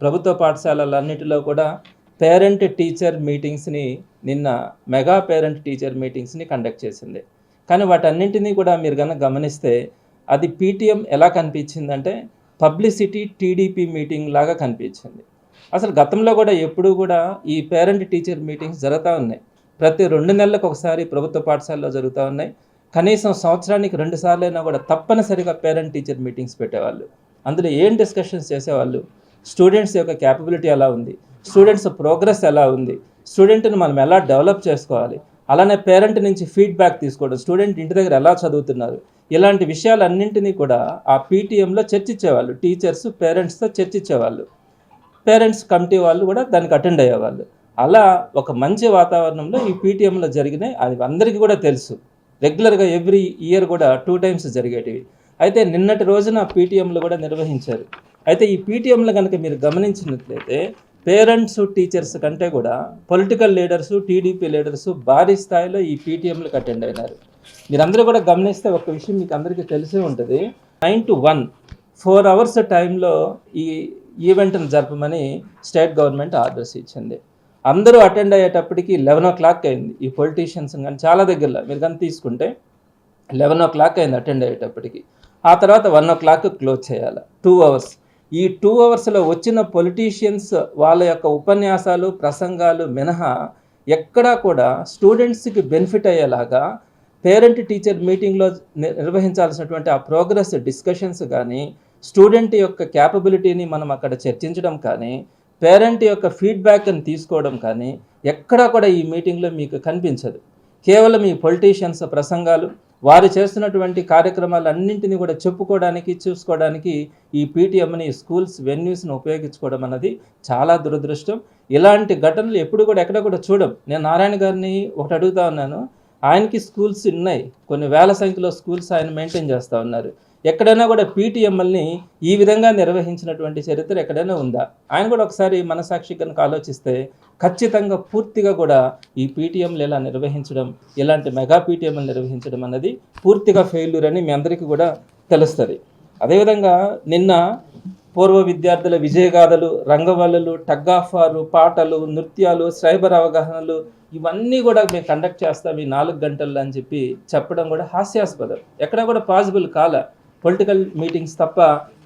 ప్రభుత్వ పాఠశాలలన్నిటిలో కూడా parent teacher మీటింగ్స్ని నిన్న మెగా పేరెంట్ టీచర్ మీటింగ్స్ని కండక్ట్ చేసింది. కానీ వాటన్నింటినీ కూడా మీరు కనుక గమనిస్తే అది పీటీఎం ఎలా కనిపించిందంటే పబ్లిసిటీ టీడీపీ మీటింగ్ లాగా కనిపించింది. అసలు గతంలో కూడా ఎప్పుడూ కూడా ఈ పేరెంట్ టీచర్ మీటింగ్స్ జరుగుతూ ఉన్నాయి. ప్రతి రెండు నెలలకు ఒకసారి ప్రభుత్వ పాఠశాలలో జరుగుతూ ఉన్నాయి. కనీసం సంవత్సరానికి రెండు సార్లైనా కూడా తప్పనిసరిగా పేరెంట్ టీచర్ మీటింగ్స్ పెట్టేవాళ్ళు. అందులో ఏం డిస్కషన్స్ చేసేవాళ్ళు? స్టూడెంట్స్ యొక్క క్యాపబిలిటీ ఎలా ఉంది? స్టూడెంట్స్ ప్రోగ్రెస్ ఎలా ఉంది? స్టూడెంట్ని మనం ఎలా డెవలప్ చేసుకోవాలి? అలానే పేరెంట్ నుంచి ఫీడ్బ్యాక్ తీసుకోవడం స్టూడెంట్ ఇంటి దగ్గర ఎలా చదువుతున్నారు? ఇలాంటి విషయాలన్నింటినీ కూడా ఆ పీటీఎంలో చర్చించేవాళ్ళు. టీచర్స్ పేరెంట్స్తో చర్చించేవాళ్ళు. పేరెంట్స్ కమిటీ వాళ్ళు కూడా దానికి అటెండ్ అయ్యేవాళ్ళు. అలా ఒక మంచి వాతావరణంలో ఈ పీటీఎంలో జరిగినాయి. అది అందరికీ కూడా తెలుసు. రెగ్యులర్గా ఎవ్రీ ఇయర్ కూడా టూ టైమ్స్ జరిగేటివి. అయితే నిన్నటి రోజున పీటీఎంలు కూడా నిర్వహించారు. అయితే ఈ పీటీఎంలు కనుక మీరు గమనించినట్లయితే పేరెంట్స్ టీచర్స్ కంటే కూడా పొలిటికల్ లీడర్స్ టీడీపీ లీడర్స్ భారీ స్థాయిలో ఈ పీటీఎంలకు అటెండ్ అయినారు. మీరందరూ కూడా గమనిస్తే ఒక విషయం మీకు అందరికీ తెలిసే ఉంటుంది. Nine to one four hours టైంలో ఈ ఈవెంట్ను జరపమని స్టేట్ గవర్నమెంట్ ఆర్డర్స్ ఇచ్చింది. అందరూ అటెండ్ అయ్యేటప్పటికి లెవెన్ ఓ క్లాక్ అయింది. ఈ పొలిటీషియన్స్ కానీ చాలా దగ్గరలో మీరు కానీ తీసుకుంటే లెవెన్ ఓ క్లాక్ అయింది అటెండ్ అయ్యేటప్పటికి. ఆ తర్వాత వన్ ఓ క్లాక్ క్లోజ్ చేయాలి. Two hours. ఈ టూ అవర్స్లో వచ్చిన పొలిటీషియన్స్ వాళ్ళ యొక్క ఉపన్యాసాలు ప్రసంగాలు మినహా ఎక్కడా కూడా స్టూడెంట్స్కి బెనిఫిట్ అయ్యేలాగా పేరెంట్ టీచర్ మీటింగ్లో ని- నిర్వహించాల్సినటువంటి ఆ ప్రోగ్రెస్ డిస్కషన్స్ కానీ స్టూడెంట్ యొక్క క్యాపబిలిటీని మనం అక్కడ చర్చించడం కానీ పేరెంట్ యొక్క ఫీడ్బ్యాక్ని తీసుకోవడం కానీ ఎక్కడా కూడా ఈ మీటింగ్లో మీకు కనిపించదు. కేవలం ఈ పొలిటీషియన్స్ ప్రసంగాలు వారు చేస్తున్నటువంటి కార్యక్రమాలన్నింటినీ కూడా చెప్పుకోవడానికి చూసుకోవడానికి ఈ పీటీఎంని స్కూల్స్ వెన్యూస్ని ఉపయోగించుకోవడం అన్నది చాలా దురదృష్టం. ఇలాంటి ఘటనలు ఎప్పుడు కూడా ఎక్కడ కూడా చూడం. నేను నారాయణ గారిని ఒకటి అడుగుతా ఉన్నాను. ఆయనకి స్కూల్స్ ఉన్నాయి. కొన్ని వేల సంఖ్యలో స్కూల్స్ ఆయన మెయింటైన్ చేస్తూ ఉన్నారు. ఎక్కడైనా కూడా పీటీఎంఎల్ని ఈ విధంగా నిర్వహించినటువంటి చరిత్ర ఎక్కడైనా ఉందా? ఆయన కూడా ఒకసారి మనసాక్షి కనుక ఆలోచిస్తే ఖచ్చితంగా పూర్తిగా కూడా ఈ పీటీఎంలు ఎలా నిర్వహించడం ఇలాంటి మెగా పీటీఎంలు నిర్వహించడం అన్నది పూర్తిగా ఫెయిల్యూర్ అని మీ అందరికీ కూడా తెలుస్తుంది. అదేవిధంగా నిన్న పూర్వ విద్యార్థుల విజయగాథలు రంగవల్లులు టగ్గాఫారు పాటలు నృత్యాలు సైబర్ అవగాహనలు ఇవన్నీ కూడా మేము కండక్ట్ చేస్తాం ఈ నాలుగు గంటల్లో అని చెప్పి చెప్పడం కూడా హాస్యాస్పదం. ఎక్కడ కూడా పాసిబుల్ కాల. పొలిటికల్ మీటింగ్స్ తప్ప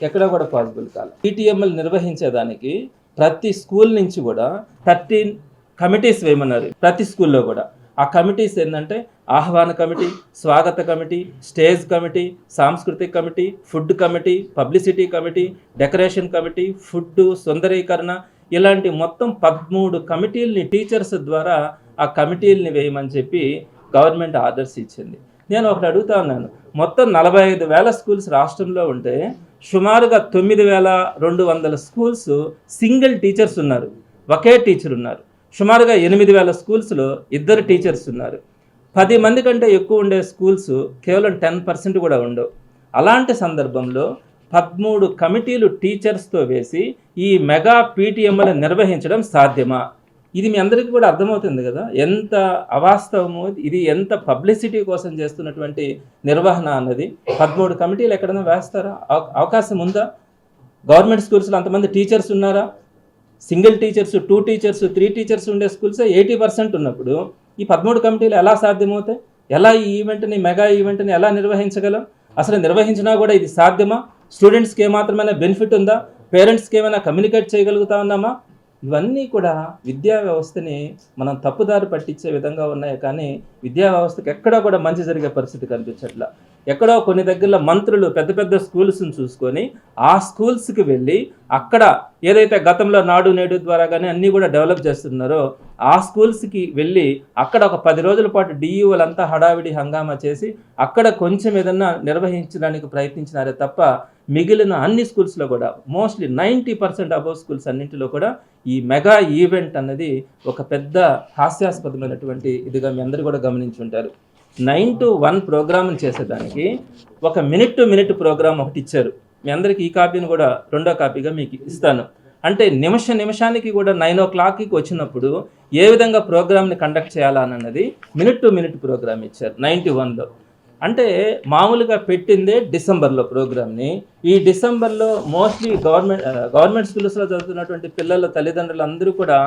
ఎక్కడ కూడా పాసిబుల్ కాల. పీటీఎంఎల్ నిర్వహించేదానికి ప్రతి స్కూల్ నుంచి కూడా థర్టీన్ కమిటీస్ వేయమన్నారు. ప్రతి స్కూల్లో కూడా. ఆ కమిటీస్ ఏంటంటే ఆహ్వాన కమిటీ స్వాగత కమిటీ స్టేజ్ కమిటీ సాంస్కృతిక committee food committee publicity committee decoration committee food సుందరీకరణ ఇలాంటి మొత్తం పదమూడు కమిటీల్ని టీచర్స్ ద్వారా ఆ కమిటీల్ని వేయమని చెప్పి గవర్నమెంట్ ఆర్డర్స్ ఇచ్చింది నేను ఒకటి అడుగుతా ఉన్నాను. మొత్తం నలభై ఐదు వేల స్కూల్స్ రాష్ట్రంలో ఉంటే సుమారుగా తొమ్మిది వేల రెండు వందల స్కూల్స్ సింగిల్ టీచర్స్ ఉన్నారు. ఒకే టీచర్ ఉన్నారు. సుమారుగా ఎనిమిది వేల స్కూల్స్లో ఇద్దరు టీచర్స్ ఉన్నారు. పది మంది కంటే ఎక్కువ ఉండే స్కూల్స్ కేవలం టెన్ పర్సెంట్ కూడా ఉండవు. అలాంటి సందర్భంలో పదమూడు కమిటీలు టీచర్స్తో వేసి ఈ మెగా పీటీఎంలు నిర్వహించడం సాధ్యమా? ఇది మీ అందరికీ కూడా అర్థమవుతుంది కదా? ఎంత అవాస్తవము ఇది? ఎంత పబ్లిసిటీ కోసం చేస్తున్నటువంటి నిర్వహణ అన్నది? పదమూడు కమిటీలు ఎక్కడైనా వేస్తారా? అవ- అవకాశం ఉందా? గవర్నమెంట్ స్కూల్స్లో అంతమంది టీచర్స్ ఉన్నారా? Single teachers two teachers three teachers ఉండే స్కూల్స్ ఎయిటీ పర్సెంట్ ఉన్నప్పుడు ఈ పదమూడు కమిటీలు ఎలా సాధ్యమవుతాయి? ఎలా ఈ ఈవెంట్ని మెగా ఈవెంట్ని ఎలా నిర్వహించగలం? అసలు నిర్వహించినా కూడా ఇది సాధ్యమా? స్టూడెంట్స్కి ఏమాత్రమైనా బెనిఫిట్ ఉందా? పేరెంట్స్కి ఏమైనా కమ్యూనికేట్ చేయగలుగుతా ఉన్నామా? ఇవన్నీ కూడా విద్యా వ్యవస్థని మనం తప్పుదారి పట్టించే విధంగా ఉన్నాయి కానీ విద్యా వ్యవస్థకు ఎక్కడా కూడా మంచి జరిగే పరిస్థితి కనిపించట్లా. ఎక్కడో కొన్ని దగ్గరలో మంత్రులు పెద్ద పెద్ద స్కూల్స్ని చూసుకొని ఆ స్కూల్స్కి వెళ్ళి అక్కడ ఏదైతే గతంలో నాడు నేడు ద్వారా కానీ అన్నీ కూడా డెవలప్ చేస్తున్నారో ఆ స్కూల్స్కి వెళ్ళి అక్కడ ఒక పది రోజుల పాటు డిఈఓలంతా హడావిడి హంగామా చేసి అక్కడ కొంచెం ఏదన్నా నిర్వహించడానికి ప్రయత్నించినారే తప్ప మిగిలిన అన్ని స్కూల్స్లో కూడా mostly ninety percent above schools అన్నింటిలో కూడా ఈ మెగా ఈవెంట్ అన్నది ఒక పెద్ద హాస్యాస్పదమైనటువంటి ఇదిగా మీ అందరూ కూడా గమనించుంటారు నైన్ టు వన్ ప్రోగ్రామ్ చేసేదానికి ఒక మినిట్ టు మినిట్ ప్రోగ్రామ్ ఒకటి ఇచ్చారు. మీ అందరికీ ఈ కాపీని కూడా రెండో కాపీగా మీకు ఇస్తాను. అంటే నిమిష నిమిషానికి కూడా నైన్ ఓ క్లాక్కి వచ్చినప్పుడు ఏ విధంగా ప్రోగ్రామ్ని కండక్ట్ చేయాలన్నది మినిట్ టు మినిట్ ప్రోగ్రామ్ ఇచ్చారు. నైంటీ వన్లో అంటే మామూలుగా పెట్టిందే డిసెంబర్లో ప్రోగ్రామ్ని. ఈ డిసెంబర్లో మోస్ట్లీ గవర్నమెంట్ గవర్నమెంట్ స్కూల్స్లో చదువుతున్నటువంటి పిల్లల తల్లిదండ్రులు అందరూ కూడా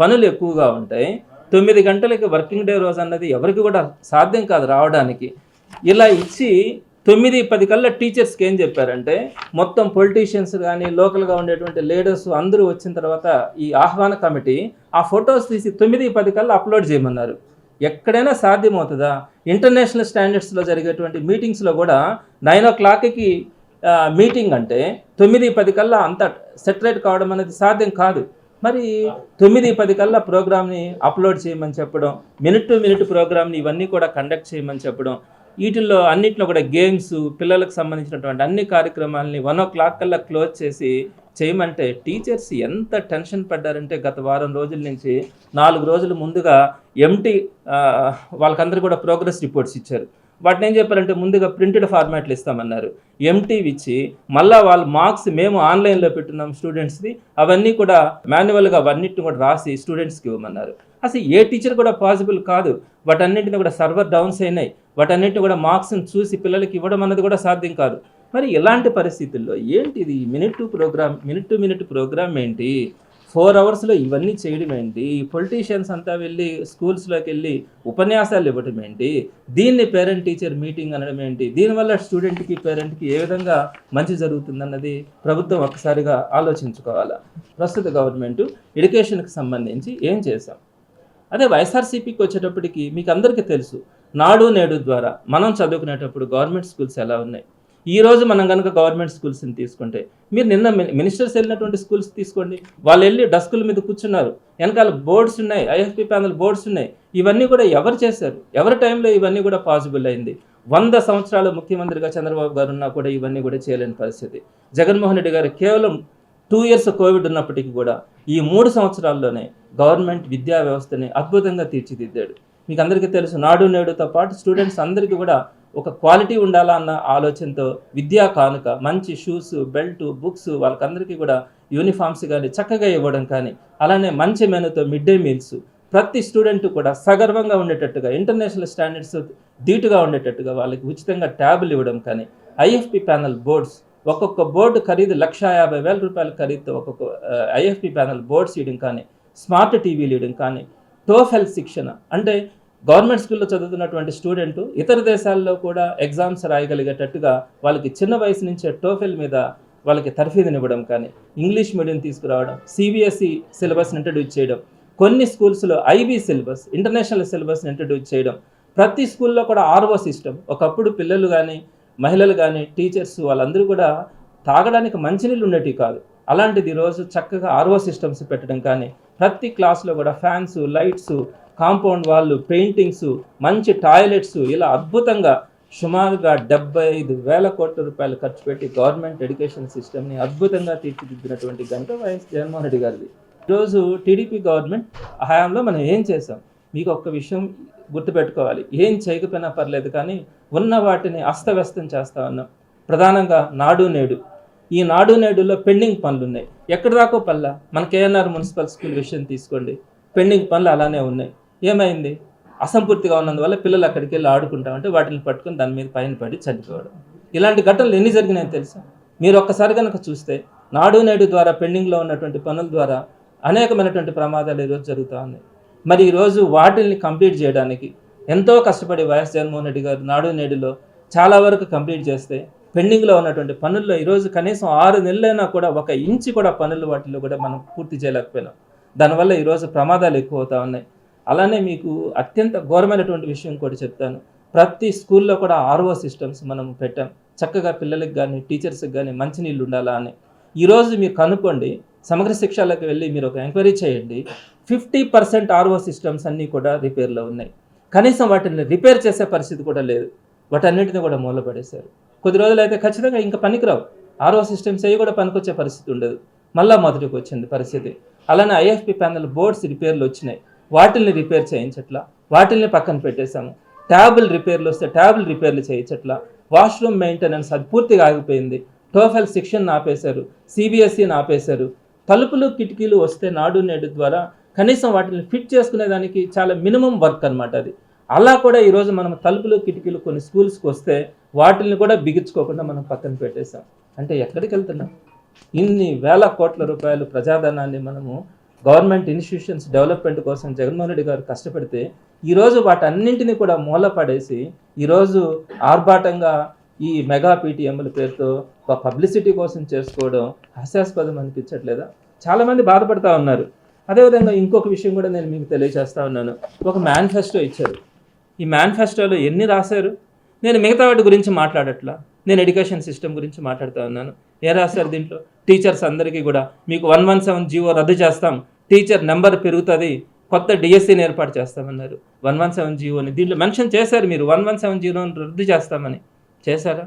పనులు ఎక్కువగా ఉంటాయి. తొమ్మిది గంటలకి వర్కింగ్ డే రోజు అన్నది ఎవరికి కూడా సాధ్యం కాదు రావడానికి. ఇలా ఇచ్చి తొమ్మిది పది కల్లా టీచర్స్కి ఏం చెప్పారంటే మొత్తం పొలిటీషియన్స్ కానీ లోకల్గా ఉండేటువంటి లీడర్స్ అందరూ వచ్చిన తర్వాత ఈ ఆహ్వాన కమిటీ ఆ ఫొటోస్ తీసి తొమ్మిది పది కల్లా అప్లోడ్ చేయమన్నారు. ఎక్కడైనా సాధ్యమవుతుందా? ఇంటర్నేషనల్ స్టాండర్డ్స్లో జరిగేటువంటి మీటింగ్స్లో కూడా నైన్ ఓ క్లాక్కి మీటింగ్ అంటే తొమ్మిది పది కల్లా అంత సెటరేట్ కావడం అనేది సాధ్యం కాదు. మరి తొమ్మిది పది కల్లా ప్రోగ్రామ్ని అప్లోడ్ చేయమని చెప్పడం మినిట్ టు మినిట్ ప్రోగ్రామ్ని ఇవన్నీ కూడా కండక్ట్ చేయమని చెప్పడం వీటిల్లో అన్నిట్లో కూడా గేమ్స్ పిల్లలకు సంబంధించినటువంటి అన్ని కార్యక్రమాలని వన్ ఓ క్లాక్ కల్లా క్లోజ్ చేసి చేయమంటే టీచర్స్ ఎంత టెన్షన్ పడ్డారంటే గత వారం రోజుల నుంచి నాలుగు రోజుల ముందుగా ఎంటీ వాళ్ళకందరూ కూడా ప్రోగ్రెస్ రిపోర్ట్స్ ఇచ్చారు. వాటిని ఏం చెప్పారంటే ముందుగా ప్రింటెడ్ ఫార్మాట్లు ఇస్తామన్నారు. ఎంటీవి ఇచ్చి మళ్ళా వాళ్ళ మార్క్స్ మేము ఆన్లైన్లో పెట్టున్నాం స్టూడెంట్స్ది అవన్నీ కూడా మాన్యువల్గా అవన్నిటిని కూడా రాసి స్టూడెంట్స్కి ఇవ్వమన్నారు. అసలు ఏ టీచర్ కూడా పాసిబుల్ కాదు. వాటన్నింటిని కూడా సర్వర్ డౌన్స్ అయినాయి. వాటన్నిటిని కూడా మార్క్స్ని చూసి పిల్లలకి ఇవ్వడం అన్నది కూడా సాధ్యం కాదు. మరి ఇలాంటి పరిస్థితుల్లో ఏంటిది minute to program minute to minute program ఏంటి? ఫోర్ అవర్స్లో ఇవన్నీ చేయడం ఏంటి? పొలిటీషియన్స్ అంతా వెళ్ళి స్కూల్స్లోకి వెళ్ళి ఉపన్యాసాలు ఇవ్వడం ఏంటి? దీన్ని పేరెంట్ టీచర్ మీటింగ్ అనడం ఏంటి? దీనివల్ల స్టూడెంట్కి పేరెంట్కి ఏ విధంగా మంచి జరుగుతుందన్నది ప్రభుత్వం ఒక్కసారిగా ఆలోచించుకోవాలా? ప్రస్తుత గవర్నమెంట్ ఎడ్యుకేషన్కి సంబంధించి ఏం చేశాం? అదే వైఎస్ఆర్సీపీకి వచ్చేటప్పటికి మీకు అందరికీ తెలుసు నాడు నేడు ద్వారా మనం చదువుకునేటప్పుడు గవర్నమెంట్ స్కూల్స్ ఎలా ఉన్నాయి? ఈ రోజు మనం కనుక గవర్నమెంట్ స్కూల్స్ని తీసుకుంటే మీరు నిన్న మినిస్టర్స్ వెళ్ళినటువంటి స్కూల్స్ తీసుకోండి. వాళ్ళు వెళ్ళి డస్కుల మీద కూర్చున్నారు. వెనకాల బోర్డ్స్ ఉన్నాయి. ఐఎఫ్పి ప్యానల్ బోర్డ్స్ ఉన్నాయి. ఇవన్నీ కూడా ఎవరు చేశారు? ఎవరి టైంలో ఇవన్నీ కూడా పాసిబుల్ అయింది? వంద సంవత్సరాలు ముఖ్యమంత్రిగా చంద్రబాబు గారు ఉన్నా కూడా ఇవన్నీ కూడా చేయలేని పరిస్థితి. జగన్మోహన్ రెడ్డి గారు కేవలం టూ ఇయర్స్ కోవిడ్ ఉన్నప్పటికీ కూడా ఈ మూడు సంవత్సరాల్లోనే గవర్నమెంట్ విద్యా వ్యవస్థని అద్భుతంగా తీర్చిదిద్దాడు. మీకు అందరికీ తెలుసు నాడు నేడుతో పాటు స్టూడెంట్స్ అందరికీ కూడా ఒక క్వాలిటీ ఉండాలా అన్న ఆలోచనతో విద్యా కానుక మంచి షూస్ బెల్ట్ బుక్స్ వాళ్ళకందరికీ కూడా యూనిఫామ్స్ కానీ చక్కగా ఇవ్వడం కానీ అలానే మంచి మెనూతో మిడ్ డే మీల్స్ ప్రతి స్టూడెంట్ కూడా సగర్వంగా ఉండేటట్టుగా ఇంటర్నేషనల్ స్టాండర్డ్స్ ధీటుగా ఉండేటట్టుగా వాళ్ళకి ఉచితంగా ట్యాబులు ఇవ్వడం కానీ ఐఎఫ్పి ప్యానల్ బోర్డ్స్ ఒక్కొక్క బోర్డు ఖరీదు లక్ష యాభై వేల రూపాయల ఖరీదుతో ఒక్కొక్క ఐఎఫ్పి ప్యానల్ బోర్డ్స్ ఇవ్వడం కానీ స్మార్ట్ టీవీలు ఇవ్వడం కానీ టోఫెల్ శిక్షణ. అంటే గవర్నమెంట్ స్కూల్లో చదువుతున్నటువంటి స్టూడెంట్ ఇతర దేశాల్లో కూడా ఎగ్జామ్స్ రాయగలిగేటట్టుగా వాళ్ళకి చిన్న వయసు నుంచే టోఫెల్ మీద వాళ్ళకి తర్ఫీదునివ్వడం కానీ ఇంగ్లీష్ మీడియం తీసుకురావడం సిబిఎస్ఈ సిలబస్ని ఇంట్రడ్యూస్ చేయడం కొన్ని స్కూల్స్లో ఐబీ సిలబస్ ఇంటర్నేషనల్ సిలబస్ని ఇంట్రడ్యూస్ చేయడం ప్రతి స్కూల్లో కూడా ఆర్వో సిస్టమ్. ఒకప్పుడు పిల్లలు కానీ మహిళలు కానీ టీచర్స్ వాళ్ళందరూ కూడా తాగడానికి మంచినీళ్ళు ఉండేటివి కాదు. అలాంటిది ఈరోజు చక్కగా ఆర్ఓ సిస్టమ్స్ పెట్టడం కానీ ప్రతి క్లాస్లో కూడా ఫ్యాన్స్ లైట్స్ కాంపౌండ్ వాళ్ళు పెయింటింగ్స్ మంచి టాయిలెట్స్ ఇలా అద్భుతంగా సుమారుగా డెబ్బై ఐదు వేల కోట్ల రూపాయలు ఖర్చు పెట్టి గవర్నమెంట్ ఎడ్యుకేషన్ సిస్టమ్ని అద్భుతంగా తీర్చిదిద్దినటువంటి గంట వైఎస్ జగన్మోహన్ రెడ్డి గారిది. ఈరోజు టీడీపీ గవర్నమెంట్ హయాంలో మనం ఏం చేసాం మీకు ఒక్క విషయం గుర్తుపెట్టుకోవాలి. ఏం చేయకపోయినా పర్లేదు కానీ ఉన్న వాటిని అస్తవ్యస్తం చేస్తా ఉన్నాం. ప్రధానంగా నాడు నేడు. ఈ నాడు నేడులో పెండింగ్ పనులు ఉన్నాయి ఎక్కడి దాకో పల్ల? మన కేఎన్ఆర్ మున్సిపల్ స్కూల్ విషయం తీసుకోండి. పెండింగ్ పనులు అలానే ఉన్నాయి. ఏమైంది? అసంపూర్తిగా ఉన్నందువల్ల పిల్లలు అక్కడికి వెళ్ళి ఆడుకుంటామంటే వాటిని పట్టుకొని దాని మీద పైన పడి చనిపోవడం. ఇలాంటి ఘటనలు ఎన్ని జరిగినాయో తెలుసా? మీరు ఒక్కసారి కనుక చూస్తే నాడు నేడు ద్వారా పెండింగ్లో ఉన్నటువంటి పనుల ద్వారా అనేకమైనటువంటి ప్రమాదాలు ఈరోజు జరుగుతూ ఉన్నాయి. మరి ఈరోజు వాటిల్ని కంప్లీట్ చేయడానికి ఎంతో కష్టపడి వైఎస్ జగన్మోహన్ రెడ్డి గారు నాడు నేడులో చాలా వరకు కంప్లీట్ చేస్తే పెండింగ్లో ఉన్నటువంటి పనుల్లో ఈరోజు కనీసం ఆరు నెలలైనా కూడా ఒక ఇంచు కూడా పనులు వాటిలో కూడా మనం పూర్తి చేయలేకపోయినాం. దానివల్ల ఈరోజు ప్రమాదాలు ఎక్కువ అవుతా ఉన్నాయి. అలానే మీకు అత్యంత ఘోరమైనటువంటి విషయం కూడా చెప్తాను. ప్రతి స్కూల్లో కూడా ఆర్ఓ సిస్టమ్స్ మనం పెట్టాం. చక్కగా పిల్లలకి కానీ టీచర్స్కి కానీ మంచినీళ్ళు ఉండాలా అని. ఈరోజు మీరు కనుక్కోండి సమగ్ర శిక్షలకు వెళ్ళి మీరు ఒక ఎంక్వైరీ చేయండి. ఫిఫ్టీ పర్సెంట్ ఆర్ఓ సిస్టమ్స్ అన్నీ కూడా రిపేర్లో ఉన్నాయి. కనీసం వాటిని రిపేర్ చేసే పరిస్థితి కూడా లేదు. వాటన్నిటిని కూడా మూలపడేశారు. కొద్ది రోజులైతే ఖచ్చితంగా ఇంకా పనికిరావు. ఆర్ఓ సిస్టమ్స్ అవి కూడా పనికొచ్చే పరిస్థితి ఉండదు. మళ్ళా మొదటికి వచ్చింది పరిస్థితి. అలానే ఐఎఫ్పి ప్యానల్ బోర్డ్స్ రిపేర్లు వచ్చినాయి. వాటిల్ని రిపేర్ చేయించట్లా. వాటిల్ని పక్కన పెట్టేశాము. ట్యాబుల్ రిపేర్లు వస్తే ట్యాబుల్ రిపేర్లు చేయించట్లా. వాష్రూమ్ మెయింటెనెన్స్ అది పూర్తిగా ఆగిపోయింది. టోఫెల్ శిక్షణ ఆపేశారు. సిబిఎస్ఈని ఆపేశారు. తలుపులు కిటికీలు వస్తే నాడు నేడు ద్వారా కనీసం వాటిని ఫిట్ చేసుకునేదానికి చాలా మినిమం వర్క్ అన్నమాట అది. అలా కూడా ఈరోజు మనం తలుపులు కిటికీలు కొన్ని స్కూల్స్కి వస్తే వాటిని కూడా బిగించుకోకుండా మనం పక్కన పెట్టేశాం. అంటే ఎక్కడికి వెళ్తున్నాం? ఇన్ని వేల కోట్ల రూపాయలు ప్రజాధనాన్ని మనము గవర్నమెంట్ ఇన్స్టిట్యూషన్స్ డెవలప్మెంట్ కోసం జగన్మోహన్ రెడ్డి గారు కష్టపడితే ఈరోజు వాటన్నింటినీ కూడా మూలపడేసి ఈరోజు ఆర్భాటంగా ఈ మెగా పీటీఎంల పేరుతో ఒక పబ్లిసిటీ కోసం చేసుకోవడం హాస్యాస్పదం అనిపించట్లేదా? చాలామంది బాధపడతా ఉన్నారు. అదేవిధంగా ఇంకొక విషయం కూడా నేను మీకు తెలియజేస్తా ఉన్నాను. ఒక మేనిఫెస్టో ఇచ్చారు. ఈ మేనిఫెస్టోలో ఎన్ని రాశారు? నేను మిగతా వాటి గురించి మాట్లాడట్లా? నేను ఎడ్యుకేషన్ సిస్టమ్ గురించి మాట్లాడుతూ ఉన్నాను. ఏ రాశారు దీంట్లో? టీచర్స్ అందరికీ కూడా మీకు వన్ వన్ సెవెన్ జీవో రద్దు చేస్తాం. టీచర్ నెంబర్ పెరుగుతుంది. కొత్త డిఎస్సీని ఏర్పాటు చేస్తామన్నారు. వన్ వన్ సెవెన్ జీవోని దీంట్లో మెన్షన్ చేశారు మీరు. వన్ వన్ సెవెన్ జీరోని రద్దు చేస్తామని. చేశారా?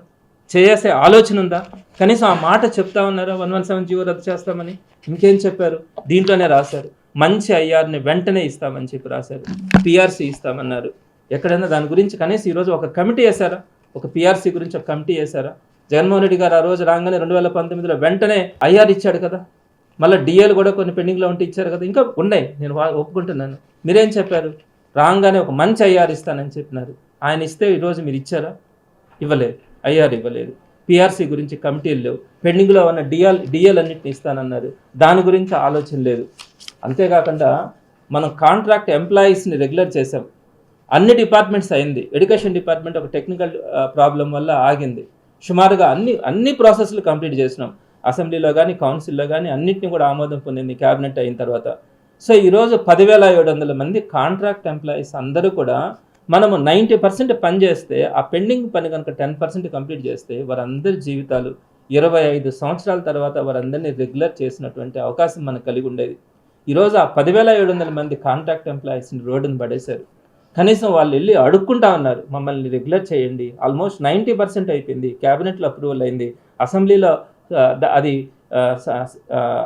చేసే ఆలోచన ఉందా? కనీసం ఆ మాట చెప్తా ఉన్నారా? వన్ వన్ సెవెన్ జీవో రద్దు చేస్తామని? ఇంకేం చెప్పారు? దీంట్లోనే రాశారు. మంచి ఐఆర్ని వెంటనే ఇస్తామని చెప్పి రాశారు. పిఆర్సీ ఇస్తామన్నారు. ఎక్కడైనా దాని గురించి కనీసం ఈరోజు ఒక కమిటీ వేశారా? ఒక పిఆర్సీ గురించి ఒక కమిటీ వేశారా? జగన్మోహన్ రెడ్డి గారు ఆ రోజు రాగానే రెండు వేల పంతొమ్మిదిలో వెంటనే ఐఆర్ ఇచ్చాడు కదా. మళ్ళీ డిఏలు కూడా కొన్ని పెండింగ్లో ఉంటే ఇచ్చారు కదా. ఇంకా ఉన్నాయి. నేను ఒప్పుకుంటున్నాను. మీరేం చెప్పారు? రాగానే ఒక మంచి ఐఆర్ ఇస్తానని చెప్పినారు. ఆయన ఇస్తే ఈరోజు మీరు ఇచ్చారా? ఇవ్వలేదు. ఐఆర్ ఇవ్వలేదు. పిఆర్సీ గురించి కమిటీలు లేవు. పెండింగ్లో ఉన్న డిఎల్ డిఎల్ అన్నింటిని ఇస్తానన్నారు. దాని గురించి ఆలోచన లేదు. అంతేకాకుండా మనం కాంట్రాక్ట్ ఎంప్లాయీస్ని రెగ్యులర్ చేసాం అన్ని డిపార్ట్మెంట్స్ అయింది. ఎడ్యుకేషన్ డిపార్ట్మెంట్ ఒక టెక్నికల్ ప్రాబ్లం వల్ల ఆగింది. సుమారుగా అన్ని అన్ని ప్రాసెస్లు కంప్లీట్ చేసినాం. అసెంబ్లీలో కానీ కౌన్సిల్లో కానీ అన్నింటినీ కూడా ఆమోదం పొందింది క్యాబినెట్ అయిన తర్వాత. సో ఈరోజు పదివేల ఏడు వందల మంది కాంట్రాక్ట్ ఎంప్లాయీస్ అందరూ కూడా మనము నైంటీ పర్సెంట్ పని చేస్తే ఆ పెండింగ్ పని కనుక టెన్ పర్సెంట్ కంప్లీట్ చేస్తే వారందరి జీవితాలు ఇరవై ఐదు సంవత్సరాల తర్వాత వారందరినీ రెగ్యులర్ చేసినటువంటి అవకాశం మనకు కలిగి ఉండేది. ఈరోజు ఆ పదివేల ఏడు వందల మంది కాంట్రాక్ట్ ఎంప్లాయీస్ని రోడ్డును పడేశారు. కనీసం వాళ్ళు వెళ్ళి అడుక్కుంటా ఉన్నారు మమ్మల్ని రెగ్యులర్ చేయండి. ఆల్మోస్ట్ నైంటీ పర్సెంట్ అయిపోయింది. క్యాబినెట్లో అప్రూవల్ అయింది. అసెంబ్లీలో అది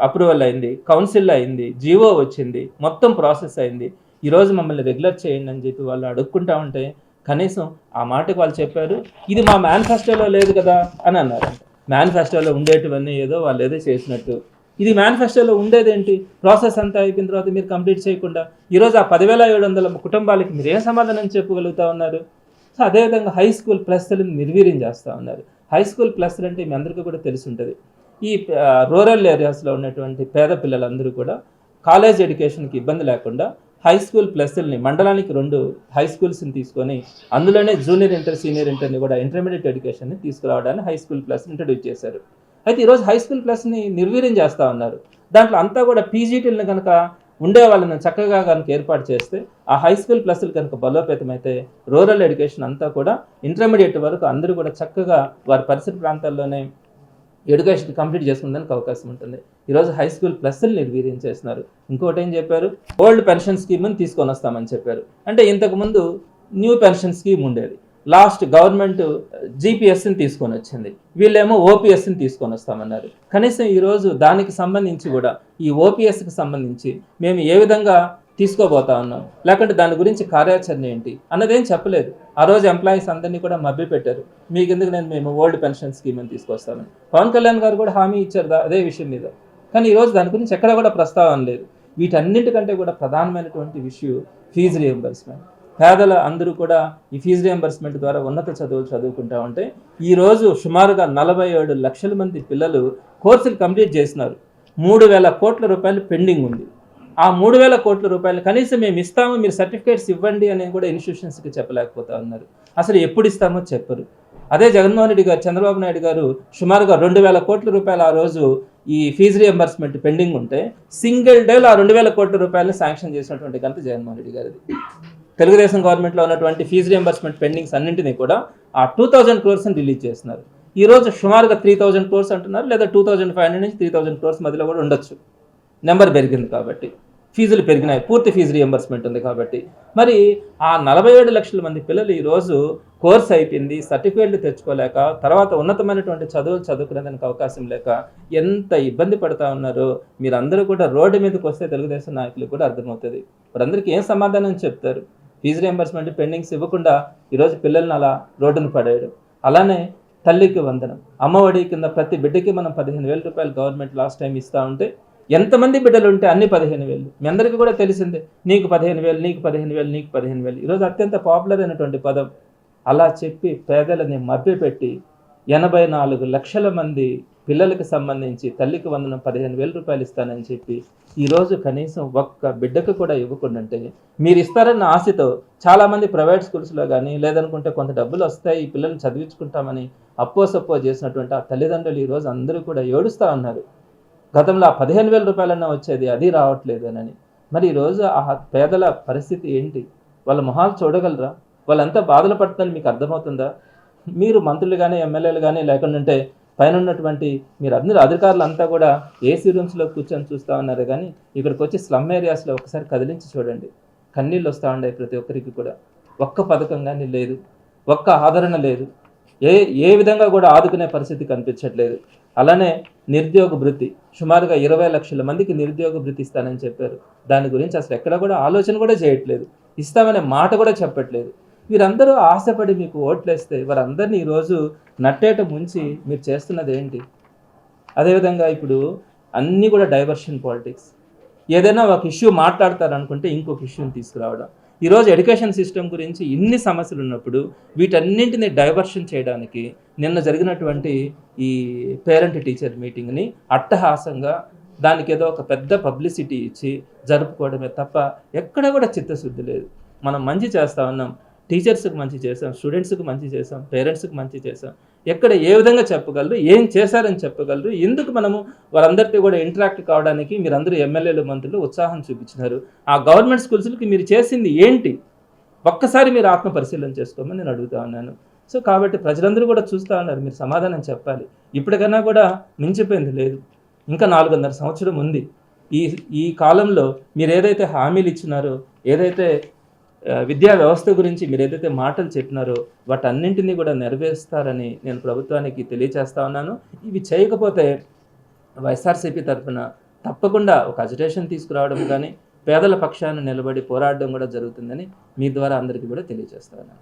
అప్రూవల్ అయింది. కౌన్సిల్ అయింది. జీవో వచ్చింది. మొత్తం ప్రాసెస్ అయింది. ఈరోజు మమ్మల్ని రెగ్యులర్ చేయండి అని చెప్పి వాళ్ళు అడుక్కుంటా ఉంటే కనీసం ఆ మాటకు వాళ్ళు చెప్పారు ఇది మా మేనిఫెస్టోలో లేదు కదా అని అన్నారు. మేనిఫెస్టోలో ఉండేటివన్నీ ఏదో వాళ్ళు ఏదో చేసినట్టు ఇది మేనిఫెస్టోలో ఉండేదేంటి? ప్రాసెస్ అంతా అయిపోయిన తర్వాత మీరు కంప్లీట్ చేయకుండా ఈరోజు ఆ పదివేల ఏడు వందల కుటుంబాలకి మీరు ఏం సమాధానం చెప్పగలుగుతా ఉన్నారు? సో అదేవిధంగా హై స్కూల్ ప్లస్లను నిర్వీర్యం చేస్తూ ఉన్నారు. హై స్కూల్ ప్లస్ అంటే మీ అందరికీ కూడా తెలిసి ఉంటుంది. ఈ రూరల్ ఏరియాస్లో ఉన్నటువంటి పేద పిల్లలందరూ కూడా కాలేజ్ ఎడ్యుకేషన్కి ఇబ్బంది లేకుండా హై స్కూల్ ప్లస్ని మండలానికి రెండు హై స్కూల్స్ని తీసుకొని అందులోనే జూనియర్ ఇంటర్ సీనియర్ ఇంటర్ని కూడా ఇంటర్మీడియట్ ఎడ్యుకేషన్ని తీసుకురావడానికి హై స్కూల్ ప్లస్ ఇంట్రడ్యూస్ చేశారు. అయితే ఈరోజు హై స్కూల్ ప్లస్ని నిర్వీర్యం చేస్తూ ఉన్నారు. దాంట్లో అంతా కూడా పీజీటీలను కనుక ఉండే వాళ్ళని చక్కగా కనుక ఏర్పాటు చేస్తే ఆ హై స్కూల్ ప్లస్లు కనుక బలోపేతమైతే రూరల్ ఎడ్యుకేషన్ అంతా కూడా ఇంటర్మీడియట్ వరకు అందరూ కూడా చక్కగా వారి పరిసర ప్రాంతాల్లోనే ఎడ్యుకేషన్ కంప్లీట్ చేసుకునేందుకు అవకాశం ఉంటుంది. ఈరోజు హై స్కూల్ ప్లస్లు నిర్వీర్యం చేస్తున్నారు. ఇంకోటి ఏం చెప్పారు? ఓల్డ్ పెన్షన్ స్కీమ్ని తీసుకొని వస్తామని చెప్పారు. అంటే ఇంతకుముందు న్యూ పెన్షన్ స్కీమ్ ఉండేది. లాస్ట్ గవర్నమెంట్ జీపీఎస్ని తీసుకొని వచ్చింది. వీళ్ళేమో ఓపీఎస్ని తీసుకొని వస్తామన్నారు. కనీసం ఈరోజు దానికి సంబంధించి కూడా ఈ ఓపీఎస్కి సంబంధించి మేము ఏ విధంగా తీసుకోబోతా ఉన్నాం? లేకుంటే దాని గురించి కార్యాచరణ ఏంటి? అన్నదేం చెప్పలేదు. ఆ రోజు ఎంప్లాయీస్ అందరినీ కూడా మభ్య పెట్టారు. మీకెందుకు నేను మేము ఓల్డ్ పెన్షన్ స్కీమ్ అని తీసుకొస్తామని. పవన్ కళ్యాణ్ గారు కూడా హామీ ఇచ్చారు అదే విషయం మీద. కానీ ఈరోజు దాని గురించి ఎక్కడ కూడా ప్రస్తావన లేదు. వీటన్నిటికంటే కూడా ప్రధానమైనటువంటి విషయం ఫీజు రియంబర్స్మెంట్ పేదల అందరూ కూడా ఈ ఫీజు రియంబర్స్మెంట్ ద్వారా ఉన్నత చదువులు చదువుకుంటా ఉంటే ఈరోజు సుమారుగా నలభై ఏడు లక్షల మంది పిల్లలు కోర్సులు కంప్లీట్ చేసినారు. మూడు వేల కోట్ల రూపాయలు పెండింగ్ ఉంది. ఆ మూడు వేల కోట్ల రూపాయలు కనీసం మేము ఇస్తాము మీరు సర్టిఫికేట్స్ ఇవ్వండి అని కూడా ఇన్స్టిట్యూషన్స్కి చెప్పలేకపోతా ఉన్నారు. అసలు ఎప్పుడు ఇస్తామో చెప్పరు. అదే జగన్మోహన్ రెడ్డి గారు చంద్రబాబు నాయుడు గారు సుమారుగా రెండు వేల కోట్ల రూపాయలు ఆ రోజు ఈ ఫీజు రియంబర్స్మెంట్ పెండింగ్ ఉంటే సింగిల్ డేలో ఆ రెండు వేల కోట్ల రూపాయలు శాంక్షన్ చేసినటువంటి ఘనత జగన్మోహన్ రెడ్డి గారిది. తెలుగుదేశం గవర్నమెంట్లో ఉన్నటువంటి ఫీజు రియంబర్స్మెంట్ పెండింగ్స్ అన్నింటినీ కూడా ఆ టూ థౌజండ్ క్రోర్స్ని రిలీజ్ చేస్తున్నారు. ఈ రోజు సుమారుగా త్రీ థౌజండ్ క్రోర్స్ అంటున్నారు లేదా టూ థౌజండ్ ఫైవ్ హండ్రెడ్ నుంచి త్రీ థౌజండ్ క్రోర్స్ మధ్యలో కూడా ఉండొచ్చు. నెంబర్ పెరిగింది కాబట్టి. ఫీజులు పెరిగినాయి పూర్తి ఫీజు రియంబర్స్మెంట్ ఉంది కాబట్టి. మరి ఆ నలభై ఏడు లక్షల మంది పిల్లలు ఈరోజు కోర్స్ అయిపోయింది సర్టిఫికేట్లు తెచ్చుకోలేక తర్వాత ఉన్నతమైనటువంటి చదువులు చదువుకునేదానికి అవకాశం లేక ఎంత ఇబ్బంది పడతా ఉన్నారో మీరందరూ కూడా రోడ్డు మీదకి వస్తే తెలుగుదేశం నాయకులు కూడా అర్థమవుతుంది వారందరికీ ఏం సమాధానం చెప్తారు? ఫీజు రియంబర్స్మెంట్ పెండింగ్స్ ఇవ్వకుండా ఈరోజు పిల్లల్ని అలా రోడ్డును పడేయడం. అలానే తల్లికి వందనం. అమ్మఒడి కింద ప్రతి బిడ్డకి మనం పదిహేను వేల రూపాయలు గవర్నమెంట్ లాస్ట్ టైం ఇస్తూ ఉంటే ఎంతమంది బిడ్డలు ఉంటే అన్ని పదిహేను వేలు. మీ అందరికీ కూడా తెలిసిందే నీకు పదిహేను వేలు నీకు పదిహేను వేలు నీకు పదిహేను వేలు. ఈరోజు అత్యంత పాపులర్ అయినటువంటి పదం. అలా చెప్పి పేదలని మభ్యపెట్టి ఎనభై నాలుగు లక్షల మంది పిల్లలకు సంబంధించి తల్లికి వందనం పదిహేను వేల రూపాయలు ఇస్తానని చెప్పి ఈరోజు కనీసం ఒక్క బిడ్డకు కూడా ఇవ్వకుండా మీరు ఇస్తారన్న ఆశతో చాలామంది ప్రైవేట్ స్కూల్స్లో కానీ లేదనుకుంటే కొంత డబ్బులు వస్తాయి ఈ పిల్లల్ని చదివించుకుంటామని అప్పో సప్పో చేసినటువంటి ఆ తల్లిదండ్రులు ఈరోజు అందరూ కూడా ఏడుస్తూ ఉన్నారు. గతంలో ఆ పదిహేను వేల రూపాయలన్నా వచ్చేది అది రావట్లేదు అని మరి ఈరోజు ఆ పేదల పరిస్థితి ఏంటి? వాళ్ళ మొహాలు చూడగలరా? వాళ్ళంతా బాధలు పడుతుందని మీకు అర్థమవుతుందా? మీరు మంత్రులు కానీ ఎమ్మెల్యేలు కానీ లేకుండా పైన ఉన్నటువంటి మీరు అందరూ అధికారులు అంతా కూడా ఏసీ రూమ్స్లో కూర్చొని చూస్తూ ఉన్నారు కానీ ఇక్కడికి వచ్చి స్లమ్ ఏరియాస్లో ఒకసారి కదిలించి చూడండి. కన్నీళ్ళు వస్తూ ఉన్నాయి ప్రతి ఒక్కరికి కూడా. ఒక్క పథకం కానీ లేదు. ఒక్క ఆదరణ లేదు. ఏ ఏ విధంగా కూడా ఆదుకునే పరిస్థితి కనిపించట్లేదు. అలానే నిరుద్యోగ భృతి సుమారుగా ఇరవై లక్షల మందికి నిరుద్యోగ భృతి ఇస్తానని చెప్పారు. దాని గురించి అసలు ఎక్కడ కూడా ఆలోచన కూడా చేయట్లేదు. ఇస్తామనే మాట కూడా చెప్పట్లేదు. వీరందరూ ఆశపడి మీకు ఓట్లేస్తే వారందరినీ ఈరోజు నట్టేట ముంచి మీరు చేస్తున్నది ఏంటి? అదేవిధంగా ఇప్పుడు అన్నీ కూడా డైవర్షన్ పాలిటిక్స్. ఏదైనా ఒక ఇష్యూ మాట్లాడతారనుకుంటే ఇంకొక ఇష్యూని తీసుకురావడం. ఈరోజు ఎడ్యుకేషన్ సిస్టమ్ గురించి ఇన్ని సమస్యలు ఉన్నప్పుడు వీటన్నింటిని డైవర్షన్ చేయడానికి నిన్న జరిగినటువంటి ఈ పేరెంట్ టీచర్ మీటింగ్ని అట్టహాసంగా దానికి ఏదో ఒక పెద్ద పబ్లిసిటీ ఇచ్చి జరుపుకోవడమే తప్ప ఎక్కడ కూడా చిత్తశుద్ధి లేదు. మనం మంచి చేస్తా ఉన్నాం. టీచర్స్కి మంచి చేసాం స్టూడెంట్స్కి మంచి చేసాం పేరెంట్స్కి మంచి చేసాం ఎక్కడ ఏ విధంగా చెప్పగలరు ఏం చేశారని చెప్పగలరు ఎందుకు మనము వారందరితో కూడా ఇంటరాక్ట్ కావడానికి మీరందరూ ఎమ్మెల్యేలు మంత్రులు ఉత్సాహం చూపించినారు. ఆ గవర్నమెంట్ స్కూల్స్కి మీరు చేసింది ఏంటి? ఒక్కసారి మీరు ఆత్మ పరిశీలన చేసుకోమని నేను అడుగుతా ఉన్నాను. సో కాబట్టి ప్రజలందరూ కూడా చూస్తూ ఉన్నారు మీరు సమాధానం చెప్పాలి. ఇప్పటికన్నా కూడా మించిపోయింది లేదు. ఇంకా నాలుగున్నర సంవత్సరం ఉంది. ఈ ఈ కాలంలో మీరు ఏదైతే హామీలు ఇచ్చినారో ఏదైతే విద్యా వ్యవస్థ గురించి మీరు ఏదైతే మాటలు చెప్పినారో వాటన్నింటినీ కూడా నెరవేరుస్తారని నేను ప్రభుత్వానికి తెలియచేస్తా ఉన్నాను. ఇవి చేయకపోతే వైఎస్ఆర్సీపీ తరఫున తప్పకుండా ఒక అజిటేషన్ తీసుకురావడం కానీ పేదల పక్షాన్ని నిలబడి పోరాడడం కూడా జరుగుతుందని మీ ద్వారా అందరికీ కూడా తెలియజేస్తాను